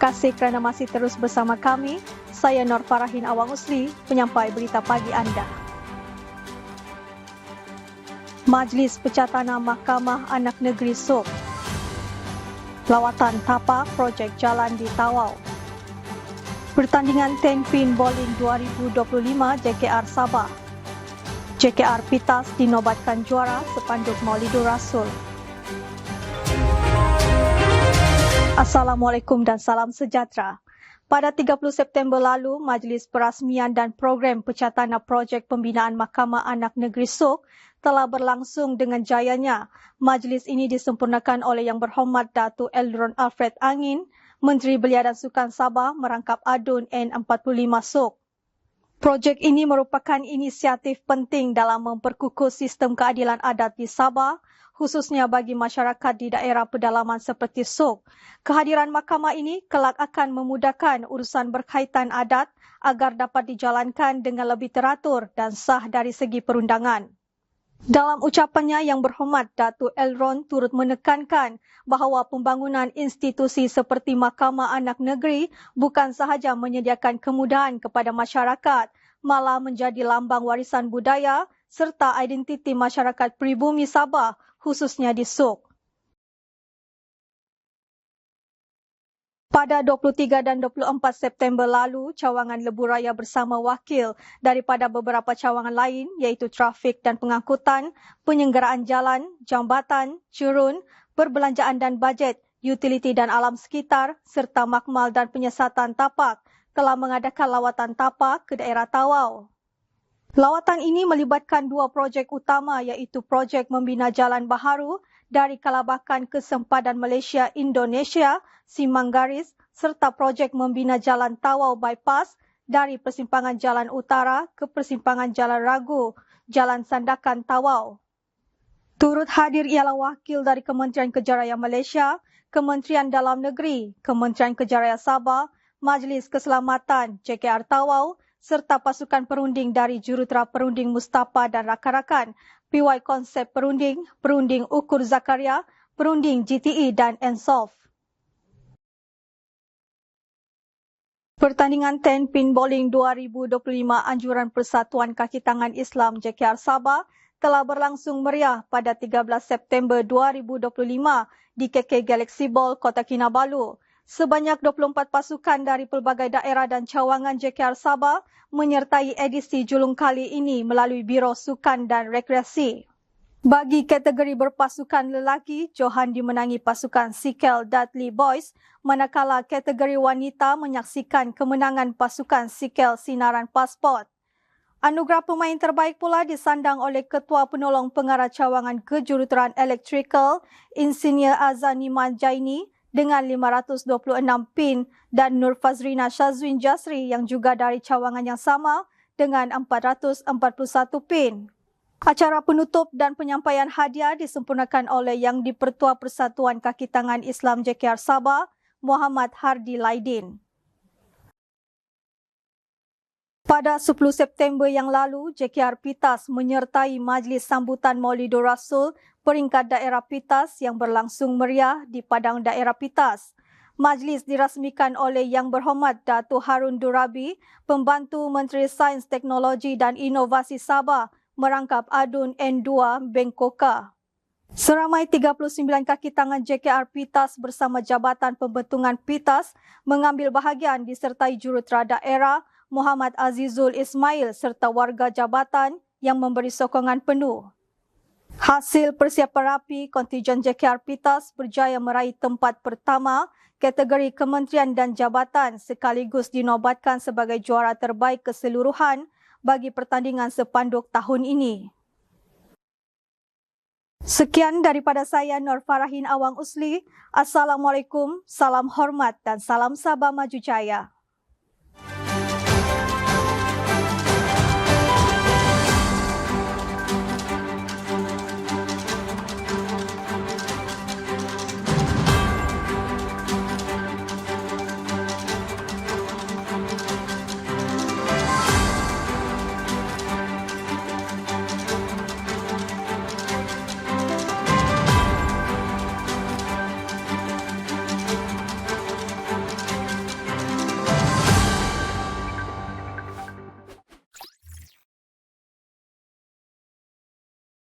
Kasih kerana masih terus bersama kami. Saya Nur Farahin Awang Usli, penyampai berita pagi anda. Majlis Pecah Tanah Mahkamah Anak Negeri Sok. Lawatan tapak projek jalan di Tawau. Pertandingan 10 Pin Bowling 2025 JKR Sabah. JKR Pitas dinobatkan juara sepanduk Maulidur Rasul. Assalamualaikum dan salam sejahtera. Pada 30 September lalu, Majlis Perasmian dan Program Pecatana Projek Pembinaan Mahkamah Anak Negeri Sok telah berlangsung dengan jayanya. Majlis ini disempurnakan oleh Yang Berhormat Datuk Eldron Alfred Angin, Menteri Belia dan Sukan Sabah merangkap adun N45 Sok. Projek ini merupakan inisiatif penting dalam memperkukuh sistem keadilan adat di Sabah, khususnya bagi masyarakat di daerah pedalaman seperti Sok. Kehadiran mahkamah ini kelak akan memudahkan urusan berkaitan adat agar dapat dijalankan dengan lebih teratur dan sah dari segi perundangan. Dalam ucapannya yang berhormat, Datuk Elron turut menekankan bahawa pembangunan institusi seperti Mahkamah Anak Negeri bukan sahaja menyediakan kemudahan kepada masyarakat, malah menjadi lambang warisan budaya serta identiti masyarakat pribumi Sabah, khususnya di Sok. Pada 23 dan 24 September lalu, cawangan lebu raya bersama wakil daripada beberapa cawangan lain iaitu trafik dan pengangkutan, penyenggaraan jalan, jambatan, curun, perbelanjaan dan bajet, utiliti dan alam sekitar serta makmal dan penyiasatan tapak telah mengadakan lawatan tapak ke daerah Tawau. Lawatan ini melibatkan dua projek utama iaitu projek membina jalan baharu dari Kalabakan ke Sempadan Malaysia Indonesia, Simanggaris serta projek membina jalan Tawau Bypass dari persimpangan Jalan Utara ke persimpangan Jalan Ragu, Jalan Sandakan Tawau. Turut hadir ialah wakil dari Kementerian Kejaraya Malaysia, Kementerian Dalam Negeri, Kementerian Kejaraya Sabah, Majlis Keselamatan JKR Tawau serta pasukan perunding dari Jurutera Perunding Mustafa dan rakan-rakan PY Konsep Perunding, Perunding Ukur Zakaria, Perunding GTE dan ENSOF. Pertandingan 10 Pin Bowling 2025 Anjuran Persatuan Kaki Tangan Islam JKR Sabah telah berlangsung meriah pada 13 September 2025 di KK Galaxy Ball, Kota Kinabalu. Sebanyak 24 pasukan dari pelbagai daerah dan cawangan JKR Sabah menyertai edisi julung kali ini melalui Biro Sukan dan Rekreasi. Bagi kategori berpasukan lelaki, Johan dimenangi pasukan Sikel Dudley Boys, manakala kategori wanita menyaksikan kemenangan pasukan Sikel Sinaran Pasport. Anugerah pemain terbaik pula disandang oleh Ketua Penolong Pengarah Cawangan Kejuruteraan Electrical, Insinyur Azani Manjaini dengan 526 pin dan Nur Fazrina Shazwin Jasri yang juga dari cawangan yang sama dengan 441 pin. Acara penutup dan penyampaian hadiah disempurnakan oleh Yang di-Pertua Persatuan Kaki Tangan Islam JKR Sabah, Muhammad Hardi Laidin. Pada 10 September yang lalu, JKR Pitas menyertai Majlis Sambutan Maulidur Rasul peringkat daerah Pitas yang berlangsung meriah di Padang Daerah Pitas. Majlis dirasmikan oleh Yang Berhormat Datuk Harun Durabi, Pembantu Menteri Sains, Teknologi dan Inovasi Sabah merangkap adun N2 Bengkoka. Seramai 39 kaki tangan JKR Pitas bersama Jabatan Pembentungan Pitas mengambil bahagian disertai jurutera daerah Muhammad Azizul Ismail serta warga jabatan yang memberi sokongan penuh. Hasil persiapan rapi, kontijen JKR Pitas berjaya meraih tempat pertama kategori kementerian dan jabatan sekaligus dinobatkan sebagai juara terbaik keseluruhan bagi pertandingan sepanduk tahun ini. Sekian daripada saya Nur Farahin Awang Usli. Assalamualaikum, salam hormat dan salam Sabah Maju Jaya.